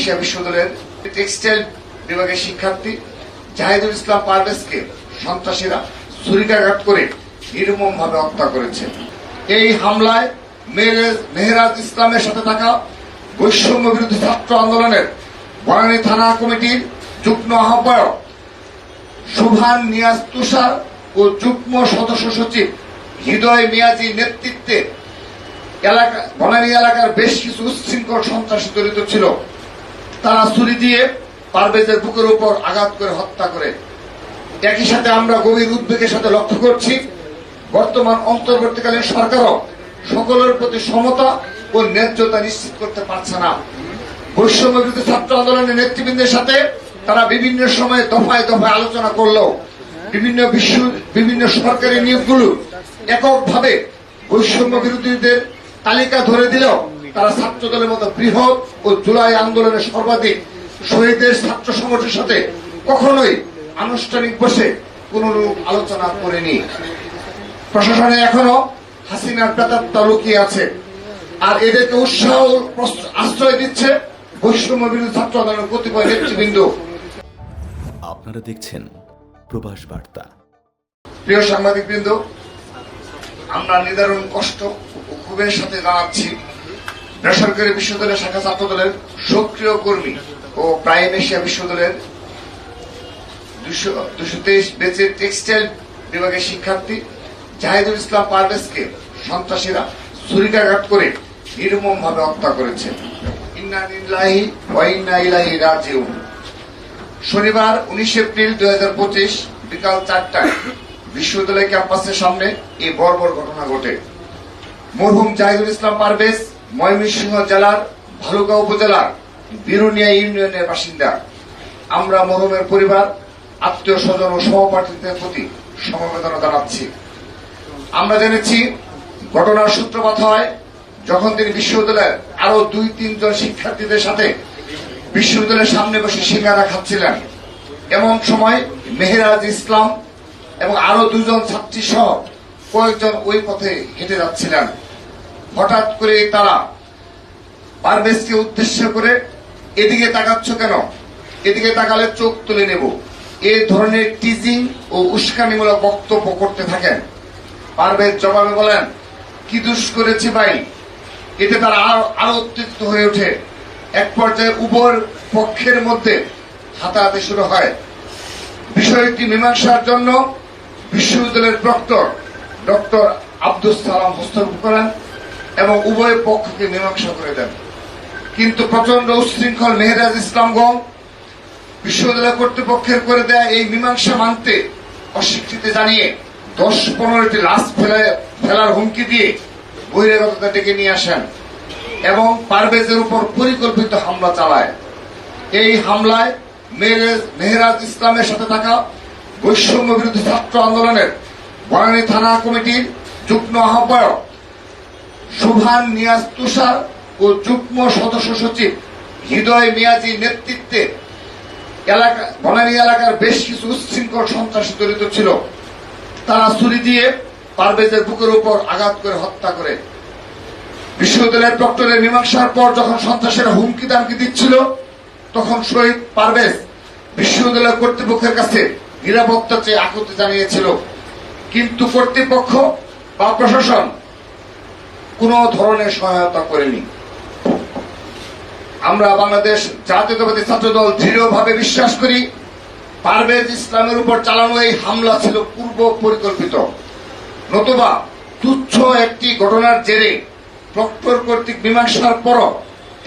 Asia বিশ্ববিদ্যালয়ের textile বিভাগের শিক্ষার্থী জাহিদুল ইসলাম পারভেজকে সন্ত্রাসীরা ছুরিকাঘাত করে নির্মমভাবে হত্যা করেছে। এই হামলায় মেহরাজ- ইসলামের সাথে থাকা বৈষম্য বিরোধী ছাত্র আন্দোলনের বনানী থানা কমিটির যুগ্ম আহ্বায়ক সুভান নিয়াজ তুষার ও যুগ্ম সদস্য সচিব হৃদয় মিয়াজির নেতৃত্বে এলাকা, বনানী এলাকার বেশ কিছু উচ্ছৃঙ্খল সন্ত্রাসী জড়িত ছিল। তারা ছুরি দিয়ে পারভেজের বুকের উপর আঘাত করে হত্যা করে। একই সাথে আমরা গভীর উদ্বেগের সাথে লক্ষ্য করছি, বর্তমান অন্তর্বর্তীকালীন সরকারও সকলের প্রতি সমতা ও ন্যায্যতা নিশ্চিত করতে পারছে না। বৈষম্য বিরোধী ছাত্র আন্দোলনের নেতৃবৃন্দের সাথে তারা বিভিন্ন সময়ে দফায় দফায় আলোচনা করলেও বিভিন্ন বিশ্ব, বিভিন্ন সরকারি নিয়োগগুলো এককভাবে বৈষম্য বিরোধীদের তালিকা ধরে দিলেও তারা ছাত্র দলের মতো বৃহৎ ও জুলাই আন্দোলনের সর্বাধিক শহীদের ছাত্র সংগঠনের সাথে কখনোই আনুষ্ঠানিক বসে কোন আলোচনা করেনি। প্রশাসনে এখনও হাসিনার প্রেতাত্মা লুকিয়ে আছে আর এদেরকে উৎসাহ আশ্রয় দিচ্ছে বৈষম্য বিরোধী ছাত্র আন্দোলনের কতিপয় নেতৃবৃন্দ। আপনারা দেখছেন প্রবাস বার্তা। প্রিয় সাংবাদিক বৃন্দ আমরা নিদারুণ কষ্ট ও ক্ষোভের সাথে জানাচ্ছি বেসরকারি বিশ্ববিদ্যালয় শাখা ছাত্র দলের সক্রিয় কর্মী ও প্রাইম এশিয়া বিশ্ববিদ্যালয়ের দুশো তেইশ বেচের টেক্সটাইল বিভাগের শিক্ষার্থী জাহিদুল ইসলাম পারভেজকে সন্ত্রাসীরা ছুরিকাঘাত করে নির্মম ভাবে হত্যা করেছে। শনিবার উনিশ এপ্রিল দুই হাজার পঁচিশ বিকাল চারটায় বিশ্ববিদ্যালয় ক্যাম্পাসের সামনে এই বর্বর ঘটনা ঘটে। মরহুম জাহিদুল ইসলাম পারভেজ ময়মনসিংহ জেলার ভালুকা উপজেলার বিরুনিয়া ইউনিয়নের বাসিন্দা। আমরা মরহুমের পরিবার, আত্মীয় স্বজন ও সহপাঠীদের প্রতি সমবেদনা জানাচ্ছি। আমরা জেনেছি, ঘটনার সূত্রপাত হয় যখন তিনি বিশ্ববিদ্যালয়ের আরও দুই, তিনজন শিক্ষার্থীদের সাথে বিশ্ববিদ্যালয়ের সামনে বসে সিঙ্গারা খাচ্ছিলেন। এমন সময় মেহেরাজ ইসলাম এবং আরও দুজন ছাত্রী সহ কয়েকজন ওই পথে হেঁটে যাচ্ছিলেন। হঠাৎ করে তারা পারভেজকে উদ্দেশ্য করে এদিকে তাকাচ্ছ কেন? এদিকে তাকালে চোখ তুলে নেব। এ ধরনের টিজিং ও উস্কানিমূলক বক্তব্য করতে থাকেন। পারভেজ জবাবে বলেন, কি দুষ করেছি ভাই? এতে তারা আরও আরও উত্তেজিত হয়ে ওঠে। এক পর্যায়ে উভয় পক্ষের মধ্যে হাতাহাতি শুরু হয়। বিষয়টি মীমাংসার জন্য বিশ্ববিদ্যালয়ের প্রক্টর ডক্টর আব্দুল সালাম হস্তক্ষেপ করেন। এবং উভয় পক্ষকে মীমাংসা করে দেন। কিন্তু প্রচণ্ড উচ্ছৃঙ্খল মেহরাজ ইসলামগঞ্জ বিশ্ববিদ্যালয় কর্তৃপক্ষের করে দেয়া এই মীমাংসা মানতে অস্বীকৃতি জানিয়ে দশ পনেরোটি লাশ ফেলে ফেলার হুমকি দিয়ে বহিরাগততা ডেকে নিয়ে আসেন এবং পারভেজের উপর পরিকল্পিত হামলা চালায়। এই হামলায় মেহরাজ- মেহরাজ ইসলামের সাথে থাকা বৈষম্য বিরোধী ছাত্র আন্দোলনের বনানী থানা কমিটির যুগ্ম আহ্বায়ক সুভান নিয়াজ তুষার ও যুগ্ম সদস্য সচিব হৃদয় মিয়াজির নেতৃত্বে এলাকা বনানী এলাকার বেশ কিছু উচ্ছৃঙ্খল সন্ত্রাসী জড়িত ছিল। তারা ছুরি দিয়ে পারভেজের বুকের উপর আঘাত করে হত্যা করে। বিশ্ববিদ্যালয়ের প্রক্টরের মীমাংসার পর যখন সন্ত্রাসীরা হুমকি দামকি দিচ্ছিল, তখন শহীদ পারভেজ বিশ্ববিদ্যালয় কর্তৃপক্ষের কাছে নিরাপত্তা চেয়ে আকুতি জানিয়েছিল। কিন্তু কর্তৃপক্ষ বা প্রশাসন কোন ধরনের সহায়তা করেনি। আমরা বাংলাদেশ জাতীয়তাবাদী ছাত্র দল দৃঢ়ভাবে বিশ্বাস করি, পারভেজ ইসলামের উপর চালানো এই হামলা ছিল পূর্ব পরিকল্পিত। নতুবা তুচ্ছ একটি ঘটনার জেরে প্রক্টর কর্তৃক মীমাংসার পর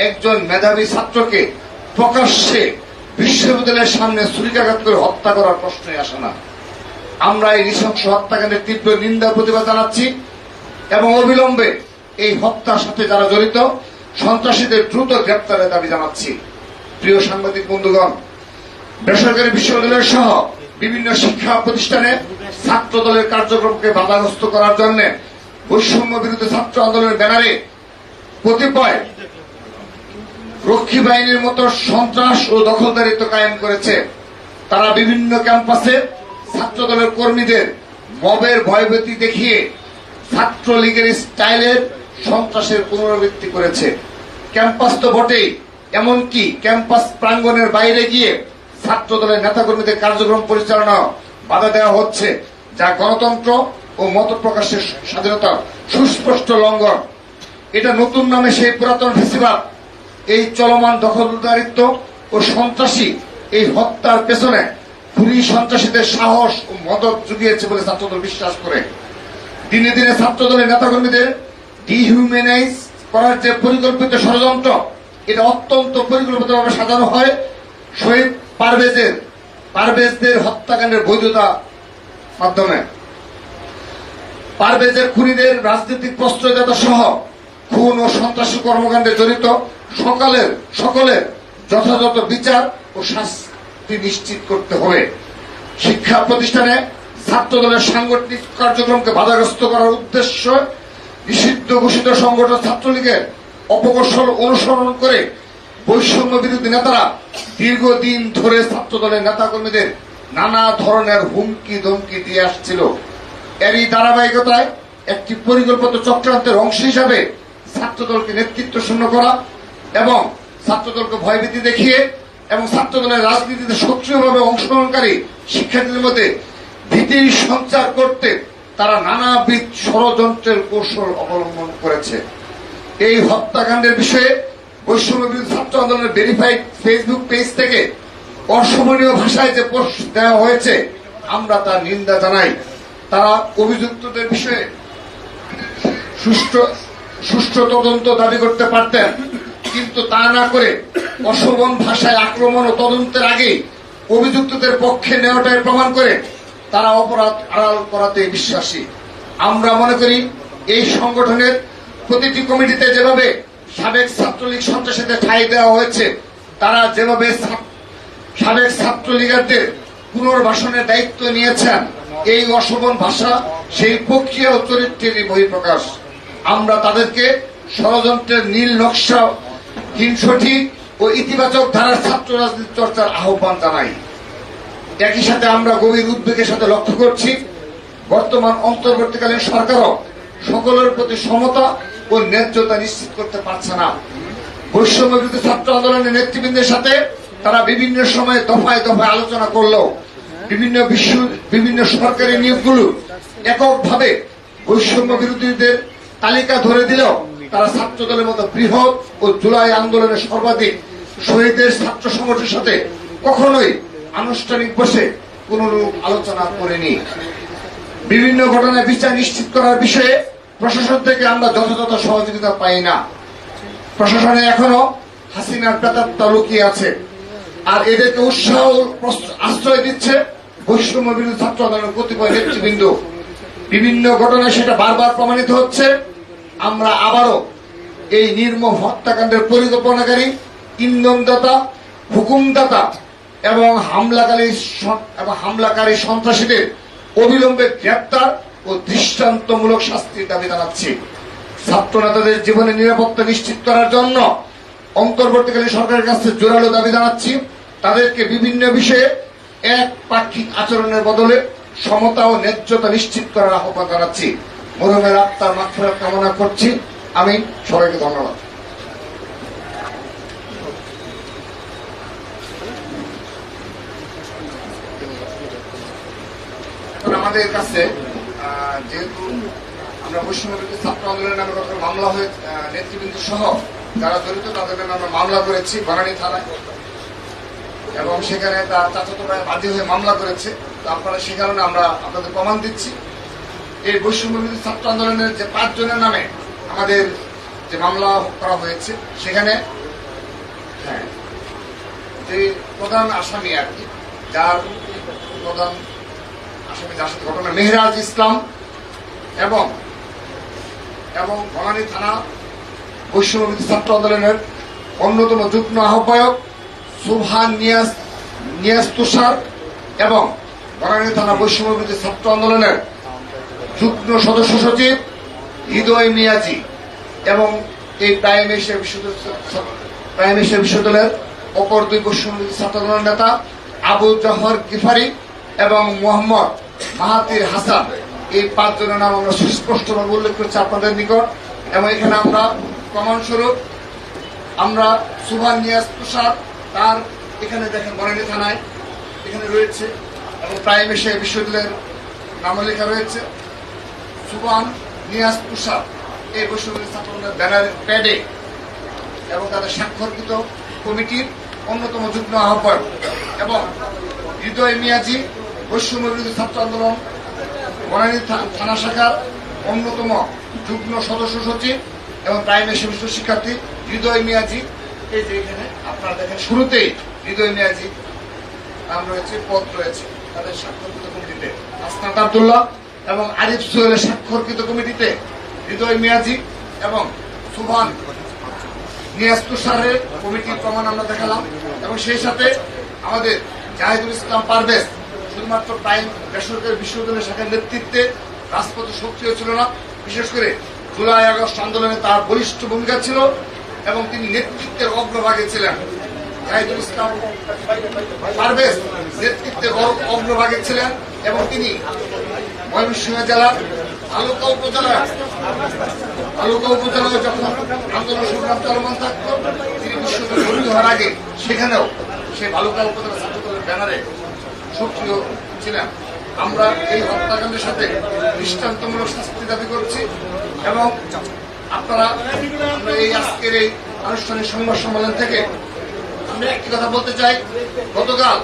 একজন মেধাবী ছাত্রকে প্রকাশ্যে বিশ্ববিদ্যালয়ের সামনে ছুরিকাঘাত করে হত্যা করার প্রশ্নই আসে না। আমরা এই নৃশংস হত্যাকাণ্ডের তীব্র নিন্দা প্রতিবাদ জানাচ্ছি এবং অবিলম্বে এই হত্যার সাথে যারা জড়িত, সন্ত্রাসীদের দ্রুত গ্রেপ্তারের দাবি জানাচ্ছি। প্রিয় সাংবাদিক বন্ধুগণ, বেসরকারি বিশ্ববিদ্যালয় সহ বিভিন্ন শিক্ষা প্রতিষ্ঠানে ছাত্র দলের কার্যক্রমকে বাধাগ্রস্ত করার জন্য বৈষম্য বিরুদ্ধে ছাত্র আন্দোলনের ব্যানারে কতিপয় রক্ষী বাহিনীর মতো সন্ত্রাস ও দখলদারিত্ব কায়েম করেছে। তারা বিভিন্ন ক্যাম্পাসে ছাত্র দলের কর্মীদের মবের ভয়ভীতি দেখিয়ে ছাত্রলীগের স্টাইলের সন্ত্রাসের পুনরাবৃত্তি করেছে। ক্যাম্পাস তো বটেই, এমনকি ক্যাম্পাস প্রাঙ্গনের বাইরে গিয়ে ছাত্র দলের নেতাকর্মীদের কার্যক্রম পরিচালনা বাধা দেওয়া হচ্ছে, যা গণতন্ত্র ও মত প্রকাশের স্বাধীনতার সুস্পষ্ট লঙ্ঘন। এটা নতুন নামে সেই পুরাতন ফেসিবাদ এই চলমান দখলদারিত্ব ও সন্ত্রাসী এই হত্যার পেছনে খুনি সন্ত্রাসীদের সাহস ও মদত জুগিয়েছে বলে ছাত্রদল বিশ্বাস করে। দিনে দিনে ছাত্রদলের নেতাকর্মীদের ডিহিউম্যানাইজ করার যে পরিকল্পিত ষড়যন্ত্র, এটা অত্যন্ত পরিকল্পিতভাবে সাজানো হয়। শহীদ পারভেজের, পারভেজদের হত্যাকাণ্ডের বৈধতা মাধ্যমে। পারভেজের খুনিদের রাজনৈতিক প্রশ্রয়দাতা সহ খুন ও সন্ত্রাসী কর্মকাণ্ডে জড়িত সকালের, সকলের যথাযথ বিচার ও শাস্তি নিশ্চিত করতে হবে। শিক্ষা প্রতিষ্ঠানে ছাত্র দলের সাংগঠনিক কার্যক্রমকে বাধাগ্রস্ত করার উদ্দেশ্য নিষিদ্ধ ঘোষিত সংগঠন ছাত্রলীগের অপকৌশল অনুসরণ করে বৈষম্য বিরোধী নেতারা দীর্ঘদিন ধরে ছাত্র দলের নেতাকর্মীদের নানা ধরনের হুমকি ধমকি দিয়ে আসছিল। এরই ধারাবাহিকতায় একটি পরিকল্পিত চক্রান্তের অংশ হিসাবে ছাত্রদলকে নেতৃত্ব শূন্য করা এবং ছাত্রদলকে ভয়ভীতি দেখিয়ে এবং ছাত্রদলের রাজনীতিতে সক্রিয়ভাবে অংশগ্রহণকারী শিক্ষার্থীদের মধ্যে ভীতির সঞ্চার করতে তারা নানাবিধ ষড়যন্ত্রের কৌশল অবলম্বন করেছে। এই হত্যাকাণ্ডের বিষয়ে বিরোধী ছাত্র আন্দোলনের ভেরিফাইড ফেসবুক পেজ থেকে অসমনীয় ভাষায় যে পোস্ট দেওয়া হয়েছে, আমরা তার নিন্দা জানাই। তারা অভিযুক্তদের বিষয়ে সুষ্ঠু সুষ্ঠু তদন্ত দাবি করতে পারতেন, কিন্তু তা না করে অশোভন ভাষায় আক্রমণ ও তদন্তের আগে অভিযুক্তদের পক্ষে নেওয়াটাই প্রমাণ করে তারা অপরাধ আড়াল করাতে বিশ্বাসী। আমরা মনে করি এই সংগঠনের প্রতিটি কমিটিতে যেভাবে সাবেক ছাত্রলীগ সন্ত্রাসীদের ঠাঁই দেওয়া হয়েছে, তারা যেভাবে সাবেক ছাত্রলীগারদের পুনর্বাসনের দায়িত্ব নিয়েছেন, এই অশোভন ভাষা, সেই প্রক্রিয়া ও চরিত্রেরই বহিঃপ্রকাশ। আমরা তাদেরকে ষড়যন্ত্রের নীল নকশা হিংসঠিক ও ইতিবাচক ধারার ছাত্র রাজনীতি চর্চার আহ্বান জানাই। একই সাথে আমরা গভীর উদ্বেগের সাথে লক্ষ্য করছি, বর্তমান অন্তর্বর্তীকালীন সরকারও সকলের প্রতি সমতা ও ন্যায্যতা নিশ্চিত করতে পারছে না। বৈষম্য বিরোধী ছাত্র আন্দোলনের নেতৃবৃন্দের সাথে তারা বিভিন্ন সময়ে দফায় দফায় আলোচনা করলেও বিভিন্ন বিশ্ব, বিভিন্ন সরকারি নিয়োগগুলো এককভাবে বৈষম্য বিরোধীদের তালিকা ধরে দিলেও তারা ছাত্র দলের মতো বৃহৎ ও জুলাই আন্দোলনের সর্বাধিক শহীদের ছাত্র সংগঠনের সাথে কখনোই আনুষ্ঠানিক বসে কোনরূপ আলোচনা করেনি। বিভিন্ন ঘটনায় বিচার নিশ্চিত করার বিষয়ে প্রশাসন থেকে আমরা যথাযথ সহযোগিতা পাই না। প্রশাসনে এখনও হাসিনার প্রেতাত্মা লুকিয়ে আছে। আর এদেরকে উৎসাহ আশ্রয় দিচ্ছে বৈষম্য বিরোধী ছাত্র আন্দোলনের কতিপয় নেতৃবৃন্দ। বিভিন্ন ঘটনায় সেটা বারবার প্রমাণিত হচ্ছে। আমরা আবারও এই নির্মম হত্যাকাণ্ডের পরিকল্পনাকারী ইন্ধনদাতা, হুকুমদাতা এবং হামলাকারী এবং হামলাকারী সন্ত্রাসীদের অবিলম্বে গ্রেপ্তার ও দৃষ্টান্তমূলক শাস্তির দাবি জানাচ্ছি। ছাত্র নেতাদের জীবনের নিরাপত্তা নিশ্চিত করার জন্য অন্তর্বর্তীকালীন সরকারের কাছে জোরালো দাবি জানাচ্ছি। তাদেরকে বিভিন্ন বিষয়ে এক পাক্ষিক আচরণের বদলে সমতা ও ন্যায্যতা নিশ্চিত করার আহ্বান জানাচ্ছি। মরমের আত্মার মাত্রা কামনা করছি। আমি সবাইকে ধন্যবাদ। আমাদের কাছে যেহেতু আমরা বৈষ্ণবী ছাত্র আন্দোলনের নামে কত মামলা হয়ে নেতৃবৃন্দ সহ যারা জড়িত, তাদের নামে আমরা মামলা করেছি বনানী থানায়। এবং সেখানে তার চাচাতো ভাই বাদী হয়ে মামলা করেছে। তো আপনারা সে কারণে আমরা আপনাদের প্রমাণ দিচ্ছি। এই বৈষম্য বিরোধী ছাত্র আন্দোলনের যে পাঁচজনের নামে আমাদের যে মামলা করা হয়েছে, সেখানে হ্যাঁ যে প্রধান আসামি আর কি, যার প্রধান আসামি যার ঘটনা মেহরাজ ইসলাম এবং এবং বনানী থানা বৈষ্ণবী ছাত্র আন্দোলনের অন্যতম যুগ্ম আহ্বায়ক সুবহান নিয়াজ নিয়াজ তুষার এবং বনানী থানা বৈষ্ণবী ছাত্র আন্দোলনের যুগ্ম সদস্য সচিব হৃদয় মিয়াজি এবং এই প্রাইম এশিয়া বিশ্ববিদ্যালয় প্রাইম এশিয়া বিশ্ববিদ্যালয়ের অপর দুই বৈষ্ণবী ছাত্র আন্দোলনের নেতা আবু জহর গিফারি এবং মোহাম্মদ মাহাতির হাসান, এই পাঁচজনের নাম আমরা সুস্পষ্টভাবে উল্লেখ করছি আপনাদের নিকট। এবং এখানে আমরা প্রমাণস্বরূপ আমরা সুভান নিয়াজ তুষার তার এখানে দেখেন বনানী থানায় এখানে রয়েছে। এবং প্রাইম এসে বিশ্ববিদ্যালয়ের নাম লেখা রয়েছে সুবান নিয়াজ তুষার এই বৈশ্ববিদ্যালয় ছাত্রদের ব্যানার, প্যাডে। এবং তাদের স্বাক্ষরকৃত কমিটির অন্যতম যুগ্ম আহ্বায়ক। এবং হৃদয় মিয়াজি বিরোধী ছাত্র আন্দোলন, বনানী থানা শাখার অন্যতম যুগ্ম সদস্য সচিব এবং প্রাইমারি সেমিস্টার শিক্ষার্থী হৃদয় মিয়াজি। এই যে এখানে আপনারা দেখেন, শুরুতেই হৃদয় মিয়াজি নাম রয়েছে, পদ রয়েছে তাদের স্বাক্ষরকৃত কমিটিতে। আসনাত আবদুল্লাহ এবং আরিফ সোহেলের স্বাক্ষরকৃত কমিটিতে হৃদয় মিয়াজি এবং সুভান নিয়াজ তুষারের কমিটির প্রমাণ আমরা দেখালাম। এবং সেই সাথে আমাদের জাহিদুল ইসলাম পারভেজ শুধুমাত্র প্রাইম বেসরকারি বিশ্ববিদ্যালয় শাখার নেতৃত্বে রাজপথে সক্রিয় ছিল না। বিশেষ করে জুলাই আগস্ট আন্দোলনে তার বলিষ্ঠ ভূমিকা ছিল এবং তিনি নেতৃত্বের অগ্রভাগে ছিলেন। জাহিদুল ইসলাম পারভেজ নেতৃত্বে অগ্রভাগে ছিলেন এবং তিনি ময়মনসিংহ জেলার আলুকা উপজেলার আলুকা উপজেলায় যখন আন্দোলন সংগ্রাম চলমান থাকতো, তিনি বিশ্ববিদ্যালয় হওয়ার আগে সেখানেও সেই আলোকা উপজেলা ছাত্রদলের ব্যানারে সক্রিয় ছিলেন আমরা এই হত্যাকাণ্ডের সাথে দৃষ্টান্তমূলক শাস্তি দাবি করছি এবং আপনারা, আমরা এই আজকের এই আনুষ্ঠানিক সংবাদ সম্মেলন থেকে আমি একটি কথা বলতে চাই। গতকাল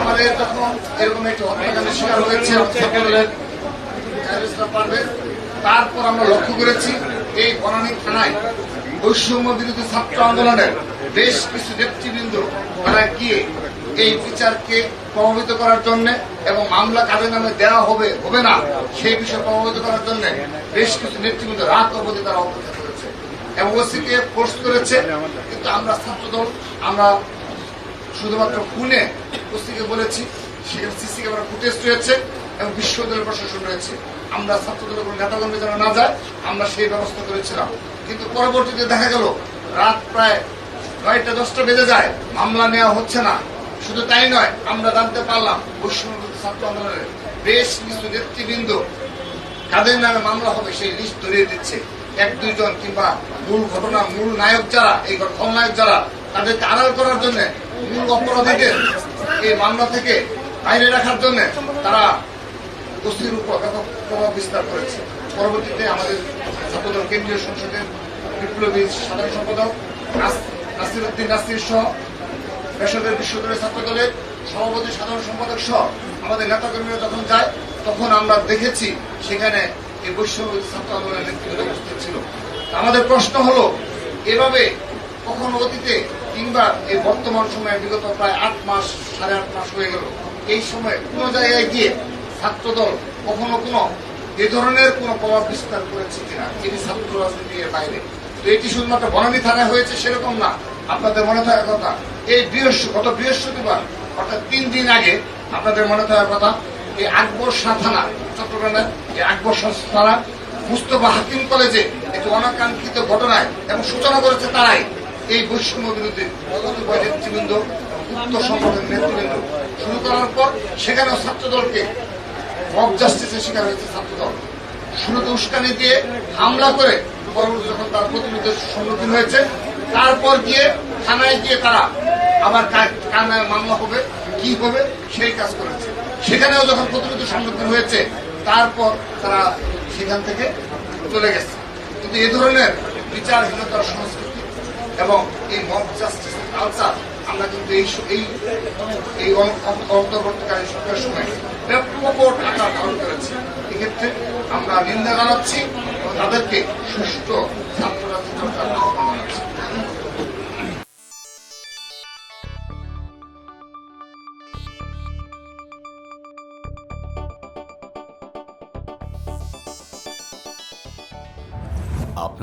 আমাদের যখন এরকম একটি হত্যাকাণ্ডের শিকার হয়েছে তারপর আমরা লক্ষ্য করেছি এই বনানী থানায় বৈষম্য বিরোধী ছাত্র আন্দোলনের বেশ কিছু নেতৃবৃন্দ তারা গিয়ে এই বিচারকে প্রভাবিত করার জন্য এবং মামলা কাদের নামে দেওয়া হবে হবে না, সেই বিষয়ে প্রভাবিত করার জন্য বেশ কিছু নেতৃবৃন্দ রাত অবধি তারা অপেক্ষা করেছে এবং ওসিকে ফোর্স করেছে। কিন্তু আমরা ছাত্রদল আমরা শুধুমাত্র খুনে ওসিকে বলেছি, সেখানে সিসি ক্যামেরা ফুটেজ রয়েছে এবং বিশ্ববিদ্যালয় প্রশাসন রয়েছে। আমরা ছাত্রদলের কোনো নেতাকর্মী যেন না যায়, আমরা সেই ব্যবস্থা করেছিলাম। কিন্তু পরবর্তীতে দেখা গেল, রাত প্রায় নয়টা, দশটা বেজে যায়, মামলা নেওয়া হচ্ছে না। শুধু তাই নয়, আমরা জানতে পারলাম বৈষম্য ছাত্র আন্দোলনের বেশ কিছু নেতৃবৃন্দ কাদের নামে মামলা হবে সেই লিস্ট ধরিয়ে দিচ্ছে। এক, দুইজন কিংবা মূল ঘটনা, মূল নায়ক যারা, এই খলনায়ক যারা, তাদেরকে আড়াল করার জন্য, মূল অপরাধীদের এই মামলা থেকে বাইরে রাখার জন্য তারা ওসির উপর প্রভাব বিস্তার করেছে। পরবর্তীতে আমাদের ছাত্রদল কেন্দ্রীয় সংসদের বিপ্লবী সাধারণ সম্পাদক নাস- নাসির উদ্দিন নাসির সহ বেসরকারি বিশ্ববিদ্যালয় ছাত্র দলের সভাপতি সাধারণ সম্পাদক সহ আমাদের নেতাকর্মীরা যখন যায়, তখন আমরা দেখেছি সেখানে এই বৈষম্য ছাত্র আন্দোলনের নেতৃত্ব উপস্থিত ছিল। আমাদের প্রশ্ন হলো, এভাবে কখনো অতীতে কিংবা এই বর্তমান সময়ে বিগত প্রায় আট মাস, সাড়ে আট মাস হয়ে গেল, এই সময় কোনো জায়গায় গিয়ে ছাত্রদল কখনো কোনো এ ধরনের কোনো প্রভাব বিস্তার করেছে কিনা? এটি ছাত্র রাজনীতির বাইরে। তো এটি শুধুমাত্র বনানী থানায় হয়েছে সেরকম না। আপনাদের মনে থাকার কথা। এই বৃহস্পতি গত বৃহস্পতিবার, অর্থাৎ তিন দিন আগে আপনাদের মনে থাকার কথা, এই আকবর শাহ থানা, চট্টগ্রামের এই আকবর শাহ থানা, মুস্তফা হাকিম কলেজে একটি অনাকাঙ্ক্ষিত ঘটনায় এবং সূচনা করেছে তারাই এই বৈষম্য বিরুদ্ধে কতিপয় নেতৃবৃন্দ উত্তর সংগঠনের নেতৃবৃন্দ। শুরু করার পর সেখানেও ছাত্রদলকে মব জাস্টিসের শিকার হয়েছে ছাত্রদল। শুরুতে উস্কানি দিয়ে হামলা করে পরবর্তী যখন তার প্রতিনিধির সম্মুখীন হয়েছে তারপর গিয়ে থানায় গিয়ে তারা আবার কার মামলা হবে, কি হবে, সেই কাজ করেছে। সেখানেও যখন প্রতিনিধির সম্মুখীন হয়েছে, তারপর তারা সেখান থেকে চলে গেছে। কিন্তু এ ধরনের বিচারহীনতার সংস্কৃতি এবং এই মব জাস্টিস কালচার আমরা কিন্তু এই এই এই অন- অন- অন্তর্বর্তীকালীন সরকারের সময় ব্যাপক আকার ধারণ করেছে। এক্ষেত্রে আমরা নিন্দা জানাচ্ছি তাদেরকে সুষ্ঠু ছাত্র রাজনীতি